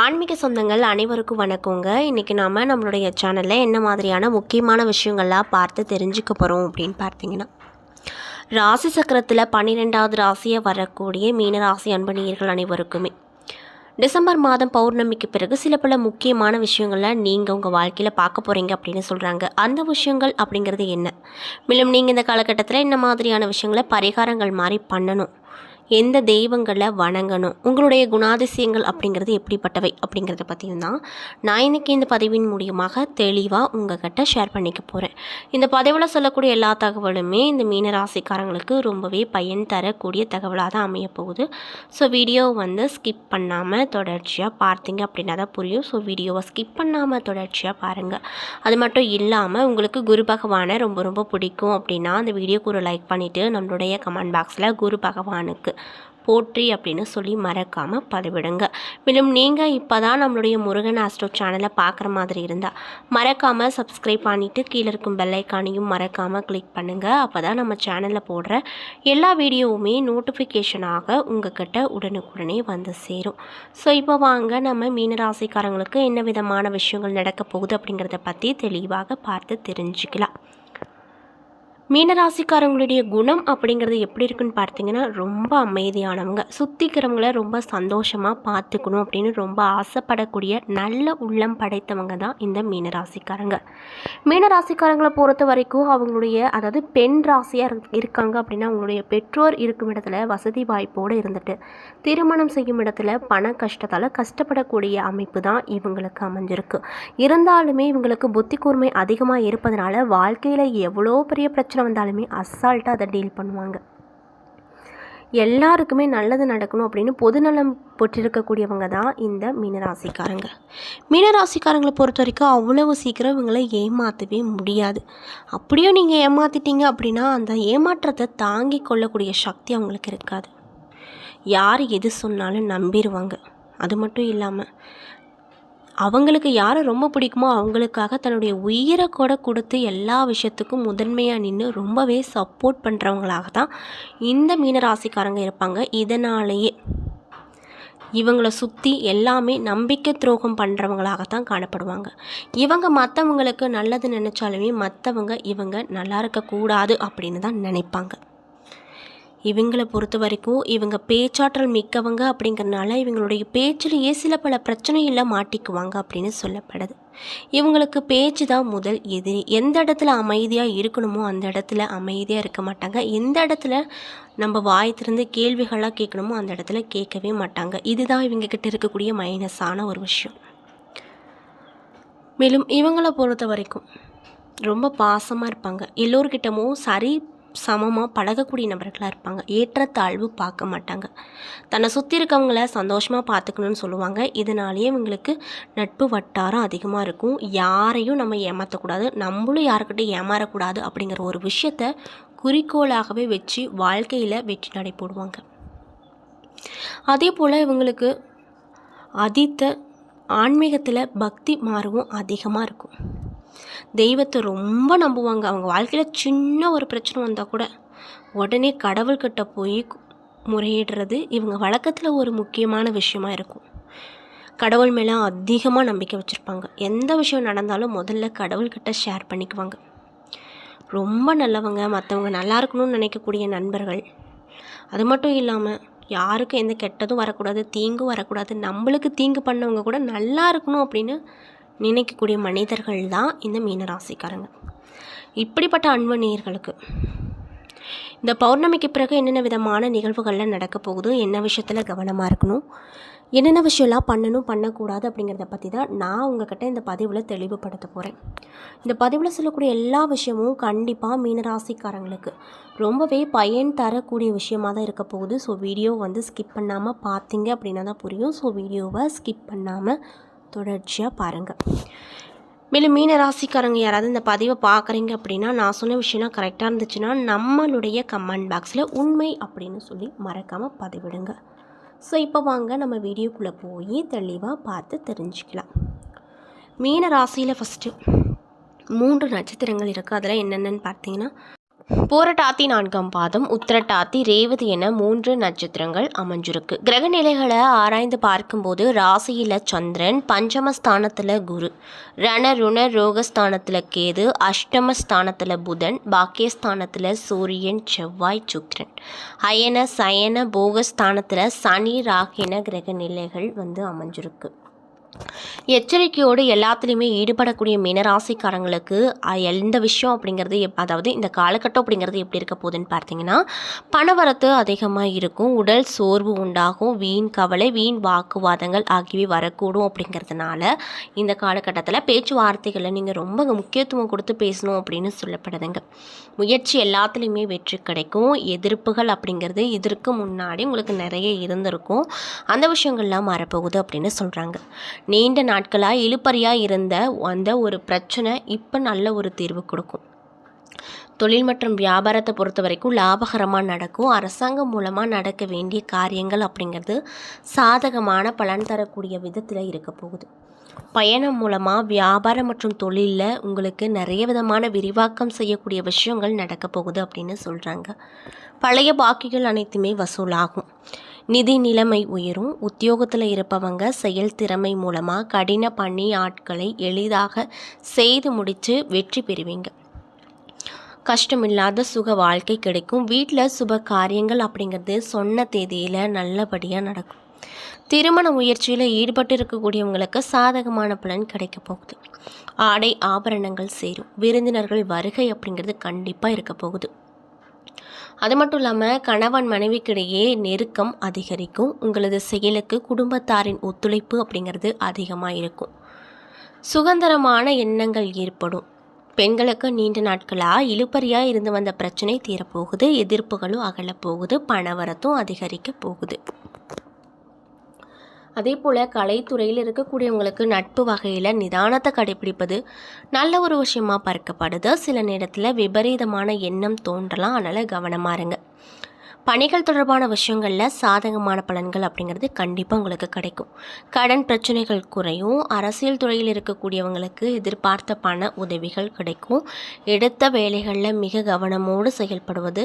ஆன்மீக சொந்தங்கள் அனைவருக்கும் வணக்கங்க. இன்றைக்கி நாம் நம்மளுடைய சேனலில் என்ன மாதிரியான முக்கியமான விஷயங்கள்லாம் பார்த்து தெரிஞ்சுக்க போகிறோம் அப்படின்னு பார்த்தீங்கன்னா ராசி சக்கரத்தில் பன்னிரெண்டாவது ராசியை வரக்கூடிய மீன ராசி அன்பணியர்கள் அனைவருக்குமே டிசம்பர் மாதம் பௌர்ணமிக்கு பிறகு சில பல முக்கியமான விஷயங்களை நீங்கள் உங்கள் வாழ்க்கையில் பார்க்க போகிறீங்க அப்படின்னு சொல்கிறாங்க அந்த விஷயங்கள் அப்படிங்கிறது என்ன? மேலும் நீங்கள் இந்த காலகட்டத்தில் என்ன மாதிரியான விஷயங்களை பரிகாரங்கள் மாதிரி பண்ணணும்? எந்த தெய்வங்களை வணங்கணும் உங்களுடைய குணாதிசயங்கள் அப்படிங்கிறது எப்படிப்பட்டவை அப்படிங்கிறத பற்றியும் தான் நான் இன்னைக்கு இந்த பதிவின் மூலியமாக தெளிவாக உங்கள் கிட்ட ஷேர் பண்ணிக்க போகிறேன் இந்த பதிவில் சொல்லக்கூடிய எல்லா தகவலுமே இந்த மீனராசிக்காரங்களுக்கு ரொம்பவே பயன் தரக்கூடிய தகவலாக தான் அமையப்போகுது ஸோ வீடியோ வந்து ஸ்கிப் பண்ணாமல் தொடர்ச்சியாக பார்த்தீங்க அப்படின்னா தான் புரியும். ஸோ வீடியோவை ஸ்கிப் பண்ணாமல் தொடர்ச்சியாக பாருங்கள் அது மட்டும் இல்லாமல் உங்களுக்கு குரு பகவானை ரொம்ப ரொம்ப பிடிக்கும் அப்படின்னா அந்த வீடியோக்கு ஒரு லைக் பண்ணிவிட்டு நம்மளுடைய கமெண்ட் பாக்ஸில் குரு பகவானுக்கு போற்றி அப்படின்னு சொல்லி மறக்காமல் பதிவிடுங்க. மேலும் நீங்கள் இப்போ தான் நம்மளுடைய முருகன் ஆஸ்ட்ரோ சேனலை பார்க்குற மாதிரி இருந்தால் மறக்காமல் சப்ஸ்கிரைப் பண்ணிவிட்டு கீழே இருக்கும் பெல்லைக்கானையும் மறக்காமல் கிளிக் பண்ணுங்கள் அப்போ தான் நம்ம சேனலில் போடுற எல்லா வீடியோவுமே நோட்டிஃபிகேஷனாக உங்ககிட்ட உடனுக்குடனே வந்து சேரும். ஸோ இப்போ வாங்க நம்ம மீனராசிக்காரங்களுக்கு என்ன விதமான விஷயங்கள் நடக்க போகுது அப்படிங்கிறத பற்றி தெளிவாக பார்த்து தெரிஞ்சுக்கலாம். மீனராசிக்காரங்களுடைய குணம் அப்படிங்கிறது எப்படி இருக்குன்னு பார்த்தீங்கன்னா ரொம்ப அமைதியானவங்க. சுற்றிக்கிறவங்கள ரொம்ப சந்தோஷமாக பார்த்துக்கணும் அப்படின்னு ரொம்ப ஆசைப்படக்கூடிய நல்ல உள்ளம் படைத்தவங்க தான் இந்த மீனராசிக்காரங்க. மீனராசிக்காரங்களை பொறுத்த வரைக்கும் அவங்களுடைய அதாவது பெண் ராசியாக இருக்காங்க அப்படின்னா அவங்களுடைய பெற்றோர் இருக்கும் இடத்துல வசதி வாய்ப்போடு இருந்துட்டு திருமணம் செய்யும் இடத்துல பண கஷ்டத்தால் கஷ்டப்படக்கூடிய அமைப்பு தான் இவங்களுக்கு அமைஞ்சிருக்கு. இருந்தாலுமே இவங்களுக்கு புத்தி கூர்மை அதிகமாக இருப்பதனால வாழ்க்கையில் எவ்வளோ பெரிய பிரச்சனை வந்தாலுமே அசால்ட்டாக அதை டீல் பண்ணுவாங்க. எல்லாருக்குமே நல்லது நடக்கணும் அப்படின்னு பொதுநலம் பெற்றிருக்கக்கூடியவங்க தான் இந்த மீனராசிக்காரங்க. மீனராசிக்காரங்களை பொறுத்த வரைக்கும் அவ்வளவு சீக்கிரம் இவங்களை ஏமாற்றவே முடியாது. அப்படியும் நீங்கள் ஏமாத்திட்டீங்க அப்படின்னா அந்த ஏமாற்றத்தை தாங்கி கொள்ளக்கூடிய சக்தி அவங்களுக்கு இருக்காது. யார் எது சொன்னாலும் நம்பிடுவாங்க அது மட்டும் இல்லாமல் அவங்களுக்கு யாரை ரொம்ப பிடிக்குமோ அவங்களுக்காக தன்னுடைய உயிரை கூட கொடுத்து எல்லா விஷயத்துக்கும் முதன்மையாக நின்று ரொம்பவே சப்போர்ட் பண்ணுறவங்களாக தான் இந்த மீனராசிக்காரங்க இருப்பாங்க. இதனாலேயே இவங்கள சுற்றி எல்லாமே நம்பிக்கை துரோகம் பண்ணுறவங்களாகத்தான் காணப்படுவாங்க. இவங்க மற்றவங்களுக்கு நல்லது நினச்சாலுமே மற்றவங்க இவங்க நல்லா இருக்கக்கூடாது அப்படின்னு தான் நினைப்பாங்க. இவங்களை பொறுத்த வரைக்கும் இவங்க பேச்சாற்றல் மிக்கவங்க அப்படிங்கிறனால இவங்களுடைய பேச்சிலேயே சில பல பிரச்சனையில் மாட்டிக்குவாங்க அப்படின்னு சொல்லப்படுது. இவங்களுக்கு பேச்சு தான் முதல் எதிரி எந்த இடத்துல அமைதியாக இருக்கணுமோ அந்த இடத்துல அமைதியாக இருக்க மாட்டாங்க. எந்த இடத்துல நம்ம வாயத்திலிருந்து கேள்விகளாக கேட்கணுமோ அந்த இடத்துல கேட்கவே மாட்டாங்க. இதுதான் இவங்க கிட்ட இருக்கக்கூடிய மைனஸான ஒரு விஷயம். மேலும் இவங்களை பொறுத்த வரைக்கும் ரொம்ப பாசமாக இருப்பாங்க. எல்லோருக்கிட்டமும் சரி சமமாக பழகக்கூடிய நபர்களாக இருப்பாங்க. ஏற்றத்தாழ்வு பார்க்க மாட்டாங்க. தன்னை சுற்றி இருக்கவங்கள சந்தோஷமாக பார்த்துக்கணும்னு சொல்லுவாங்க. இதனாலேயே இவங்களுக்கு நட்பு வட்டாரம் அதிகமாக இருக்கும். யாரையும் நம்ம ஏமாற்றக்கூடாது நம்மளும் யாருக்கிட்டையும் ஏமாறக்கூடாது அப்படிங்கிற ஒரு விஷயத்த குறிக்கோளாகவே வச்சு வாழ்க்கையில் வெற்றி நடை போடுவாங்க. அதே போல் இவங்களுக்கு அதித்த ஆன்மீகத்தில் பக்தி மார்வம் அதிகமாக இருக்கும். தெய்வத்தை ரொம்ப நம்புவாங்க. அவங்க வாழ்க்கையில் சின்ன ஒரு பிரச்சனை வந்தால் கூட உடனே கடவுள்கிட்ட போய் முறையிடுறது இவங்க வழக்கத்தில் ஒரு முக்கியமான விஷயமா இருக்கும். கடவுள் மேலே அதிகமாக நம்பிக்கை வச்சுருப்பாங்க. எந்த விஷயம் நடந்தாலும் முதல்ல கடவுள்கிட்ட ஷேர் பண்ணிக்குவாங்க. ரொம்ப நல்லவங்க மற்றவங்க நல்லா இருக்கணும்னு நினைக்கக்கூடிய நண்பர்கள். அது மட்டும் இல்லாமல் யாருக்கும் எந்த கெட்டதும் வரக்கூடாது தீங்கும் வரக்கூடாது. நம்மளுக்கு தீங்கு பண்ணவங்க கூட நல்லா இருக்கணும் அப்படின்னு நினைக்கக்கூடிய மனிதர்கள் தான் இந்த மீனராசிக்காரங்க. இப்படிப்பட்ட அன்பு நேயர்களுக்கு இந்த பௌர்ணமிக்கு பிறகு என்னென்ன விதமான நிகழ்வுகளில் நடக்க போகுது என்ன விஷயத்தில் கவனமாக இருக்கணும் என்னென்ன விஷயம்லாம் பண்ணணும் பண்ணக்கூடாது அப்படிங்கிறத பற்றி தான் நான் உங்ககிட்ட இந்த பதிவில் தெளிவுபடுத்த போகிறேன் இந்த பதிவில் சொல்லக்கூடிய எல்லா விஷயமும் கண்டிப்பாக மீனராசிக்காரங்களுக்கு ரொம்பவே பயன் தரக்கூடிய விஷயமாக தான் இருக்க போகுது. ஸோ வீடியோ வந்து ஸ்கிப் பண்ணாமல் பார்த்தீங்க அப்படின்னா தான் புரியும். ஸோ வீடியோவை ஸ்கிப் பண்ணாமல் தொடர்ச்சியாக பாருங்கள் மேலும் மீன ராசிக்காரங்க யாராவது இந்த பதிவை பார்க்குறீங்க அப்படின்னா நான் சொன்ன விஷயம்லாம் கரெக்டாக இருந்துச்சுன்னா நம்மளுடைய கமெண்ட் பாக்ஸில் உண்மை அப்படின்னு சொல்லி மறக்காமல் பதிவிடுங்க. ஸோ இப்போ வாங்க நம்ம வீடியோக்குள்ளே போய் தெளிவாக பார்த்து தெரிஞ்சுக்கலாம். மீன ராசியில் ஃபஸ்ட்டு மூன்று நட்சத்திரங்கள் இருக்குது அதில் என்னென்னு பார்த்தீங்கன்னா பூரட்டாத்தி நான்காம் பாதம் உத்திரட்டாத்தி ரேவதி என மூன்று நட்சத்திரங்கள் அமைஞ்சிருக்கு. கிரக நிலைகளை ஆராய்ந்து பார்க்கும்போது ராசியில் சந்திரன் பஞ்சமஸ்தானத்தில் குரு ரண ருண ரோகஸ்தானத்தில் கேது அஷ்டமஸ்தானத்தில் புதன் பாக்கியஸ்தானத்தில் சூரியன் செவ்வாய் சுக்கிரன். அயன சயன போகஸ்தானத்தில் சனி ராகின கிரக நிலைகள் வந்து அமைஞ்சிருக்கு. எச்சரிக்கையோடு எல்லாத்துலேயுமே ஈடுபடக்கூடிய மீனராசிக்காரங்களுக்கு எந்த விஷயம் அப்படிங்கிறது எப் அதாவது இந்த காலகட்டம் அப்படிங்கிறது எப்படி இருக்க போகுதுன்னு பார்த்தீங்கன்னா பணவரத்து அதிகமாக இருக்கும். உடல் சோர்வு உண்டாகும். வீண் கவலை வீண் வாக்குவாதங்கள் ஆகியவை வரக்கூடும் அப்படிங்கிறதுனால இந்த காலகட்டத்தில் பேச்சுவார்த்தைகளை நீங்கள் ரொம்ப முக்கியத்துவம் கொடுத்து பேசணும் அப்படின்னு சொல்லப்படுதுங்க. முயற்சி எல்லாத்துலேயுமே வெற்றி கிடைக்கும். எதிர்ப்புகள் அப்படிங்கிறது இதற்கு முன்னாடி உங்களுக்கு நிறைய இருந்திருக்கும். அந்த விஷயங்கள்லாம் மாறப்போகுது அப்படின்னு சொல்கிறாங்க நீண்ட நாட்களாக இழுப்பறியாக இருந்த அந்த ஒரு பிரச்சனை இப்போ நல்ல ஒரு தீர்வு கொடுக்கும். தொழில் மற்றும் வியாபாரத்தை பொறுத்த வரைக்கும் லாபகரமாக நடக்கும். அரசாங்கம் மூலமாக நடக்க வேண்டிய காரியங்கள் அப்படிங்கிறது சாதகமான பலன் தரக்கூடிய விதத்தில் இருக்க போகுது. பயணம் மூலமாக வியாபாரம் மற்றும் தொழிலில் உங்களுக்கு நிறைய விதமான விரிவாக்கம் செய்யக்கூடிய விஷயங்கள் நடக்க போகுது அப்படின்னு சொல்கிறாங்க பழைய பாக்கிகள் அனைத்துமே வசூலாகும். நிதி நிலைமை உயரும். உத்தியோகத்தில் இருப்பவங்க செயல் திறமை மூலமாக கடின பணி ஆட்களை எளிதாக செய்து முடித்து வெற்றி பெறுவீங்க. கஷ்டமில்லாத சுக வாழ்க்கை கிடைக்கும். வீட்டில் சுப காரியங்கள் அப்படிங்கிறது சொன்ன தேதியில் நல்லபடியாக நடக்கும். திருமண முயற்சியில் ஈடுபட்டு இருக்கக்கூடியவங்களுக்கு சாதகமான பலன் கிடைக்க போகுது. ஆடை ஆபரணங்கள் சேரும். விருந்தினர்கள் வருகை அப்படிங்கிறது கண்டிப்பாக இருக்க போகுது. அது மட்டும் இல்லாமல் கணவன் மனைவிக்கிடையே நெருக்கம் அதிகரிக்கும். உங்களது செயலுக்கு குடும்பத்தாரின் ஒத்துழைப்பு அப்படிங்கிறது அதிகமாக இருக்கும். சுதந்திரமான எண்ணங்கள் ஏற்படும். பெண்களுக்கு நீண்ட நாட்களாக இழுப்பறியாக இருந்து வந்த பிரச்சனை தீரப்போகுது எதிர்ப்புகளும் அகலப் போகுது பணவரத்தும் அதிகரிக்க போகுது. அதே போல் கலைத்துறையில் இருக்கக்கூடியவங்களுக்கு நட்பு வகையில் நிதானத்தை கடைபிடிப்பது நல்ல ஒரு விஷயமாக பார்க்கப்படுது. சில நேரத்தில் விபரீதமான எண்ணம் தோன்றலாம். அதனால் கவனமாக இருங்க. பணிகள் தொடர்பான விஷயங்களில் சாதகமான பலன்கள் அப்படிங்கிறது கண்டிப்பாக உங்களுக்கு கிடைக்கும். கடன் பிரச்சனைகள் குறையும். அரசியல் துறையில் இருக்கக்கூடியவங்களுக்கு எதிர்பார்த்த பண உதவிகள் கிடைக்கும். எடுத்த வேலைகளில் மிக கவனமோடு செயல்படுவது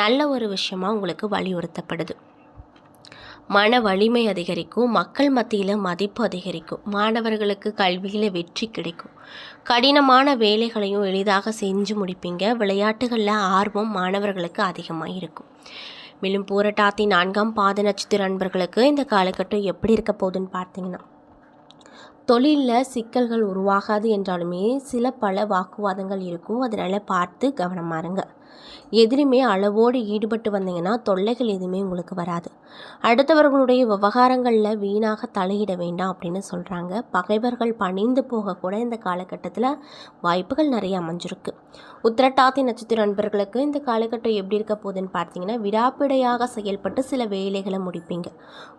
நல்ல ஒரு விஷயமாக உங்களுக்கு வலியுறுத்தப்படுது. மன வலிமை அதிகரிக்கும் மக்கள் மத்தியில் மதிப்பு அதிகரிக்கும் மாணவர்களுக்கு கல்வியில் வெற்றி கிடைக்கும். கடினமான வேலைகளையும் எளிதாக செஞ்சு முடிப்பீங்க. விளையாட்டுகளில் ஆர்வம் மாணவர்களுக்கு அதிகமாக இருக்கும். மேலும் பூரட்டாத்தி நான்காம் பாத நட்சத்திர அன்பர்களுக்கு இந்த காலகட்டம் எப்படி இருக்க போகுதுன்னு பார்த்தீங்கன்னா தொழிலில் சிக்கல்கள் உருவாகாது என்றாலுமே சில பல வாக்குவாதங்கள் இருக்கும். அதனால் பார்த்து கவனமாக இருங்க. எதிலுமே அளவோடு ஈடுபட்டு வந்தீங்கன்னா தொல்லைகள் எதுவுமே உங்களுக்கு வராது. அடுத்தவர்களுடைய விவகாரங்களில் வீணாக தலையிட வேண்டாம் அப்படின்னு சொல்கிறாங்க பகைவர்கள் பணிந்து போக கூட இந்த காலகட்டத்தில் வாய்ப்புகள் நிறைய அமைஞ்சிருக்கு. உத்திரட்டாதி நட்சத்திர நண்பர்களுக்கு இந்த காலகட்டம் எப்படி இருக்க போகுதுன்னு பார்த்தீங்கன்னா விடாப்பிடையாக செயல்பட்டு சில வேலைகளை முடிப்பீங்க.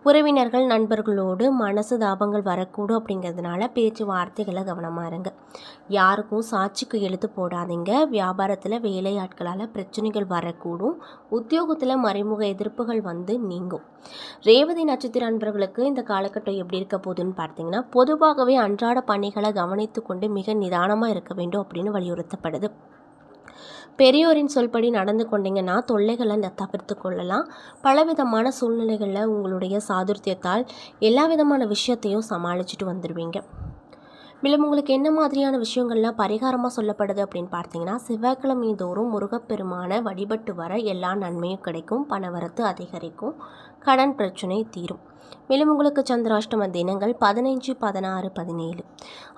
உறவினர்கள் நண்பர்களோடு மனசு தாபங்கள் வரக்கூடும் அப்படிங்கிறதுனால பேச்சுவார்த்தைகளை கவனமாக இருங்க. யாருக்கும் சாட்சிக்கு எழுத்து போடாதீங்க. வியாபாரத்தில் வேலையாட்களால் பிரச்சனைகள் வரக்கூடும். உத்தியோகத்தில் மறைமுக எதிர்ப்புகள் வந்து நீங்கும். ரேவதி நட்சத்திர அன்பர்களுக்கு இந்த காலகட்டம் எப்படி இருக்க போகுதுன்னு பார்த்தீங்கன்னா பொதுவாகவே அன்றாட பணிகளை கவனித்து கொண்டு மிக நிதானமாக இருக்க வேண்டும் அப்படின்னு வலியுறுத்தப்படுது. பெரியோரின் சொல்படி நடந்து கொண்டீங்கன்னா தொல்லைகளை தவிர்த்து கொள்ளலாம். பலவிதமான சூழ்நிலைகளில் உங்களுடைய சாதுர்த்தியத்தால் எல்லா விதமான விஷயத்தையும் சமாளிச்சுட்டு வந்துடுவீங்க மேலும் உங்களுக்கு என்ன மாதிரியான விஷயங்கள்லாம் பரிகாரமாக சொல்லப்படுது அப்படின்னு பார்த்தீங்கன்னா செவ்வாய்க்கிழமை தோறும் முருகப்பெருமான வழிபட்டு வர எல்லா நன்மையும் கிடைக்கும் பணவரத்து அதிகரிக்கும் கடன் பிரச்சனை தீரும். மேலும் உங்களுக்கு சந்திராஷ்டம தினங்கள் பதினைஞ்சு பதினாறு பதினேழு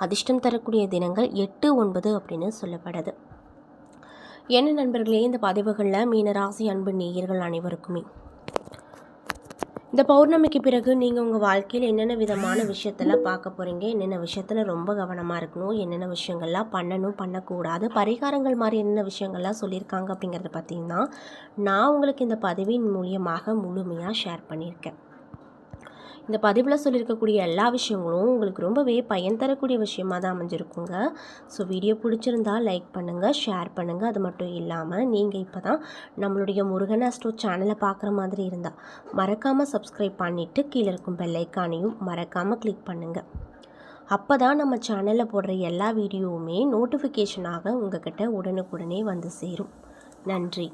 அதிர்ஷ்டம் தரக்கூடிய தினங்கள் எட்டு ஒன்பது அப்படின்னு சொல்லப்படுது. என்ன நண்பர்களே இந்த பதிவுகளில் மீனராசி அன்பு நேயர்கள் அனைவருக்குமே இந்த பௌர்ணமிக்கு பிறகு நீங்கள் உங்கள் வாழ்க்கையில் என்னென்ன விதமான விஷயத்தெல்லாம் பார்க்க போகிறீங்க என்னென்ன விஷயத்தில் ரொம்ப கவனமாக இருக்கணும்? என்னென்ன விஷயங்கள்லாம் பண்ணணும்? பண்ணக்கூடாது? பரிகாரங்கள் மாதிரி என்னென்ன விஷயங்கள்லாம் சொல்லியிருக்காங்க அப்படிங்கிறத பார்த்தீங்கன்னா நான் உங்களுக்கு இந்த பதவியின் மூலியமாக முழுமையாக ஷேர் பண்ணியிருக்கேன். இந்த பதிவில் சொல்லியிருக்கக்கூடிய எல்லா விஷயங்களும் உங்களுக்கு ரொம்பவே பயன் தரக்கூடிய விஷயமாக தான் அமைஞ்சிருக்குங்க. ஸோ வீடியோ பிடிச்சிருந்தா லைக் பண்ணுங்கள் ஷேர் பண்ணுங்கள் அது மட்டும் இல்லாமல் நீங்கள் இப்போ தான் நம்மளுடைய முருகன் அஸ்டோ சேனலை பார்க்குற மாதிரி இருந்தால் மறக்காமல் சப்ஸ்கிரைப் பண்ணிவிட்டு கீழே இருக்கும் பெல்லைக்கானையும் மறக்காமல் கிளிக் பண்ணுங்கள் அப்போ தான் நம்ம சேனலில் போடுற எல்லா வீடியோவுமே நோட்டிஃபிகேஷனாக உங்ககிட்ட உடனுக்குடனே வந்து சேரும். நன்றி.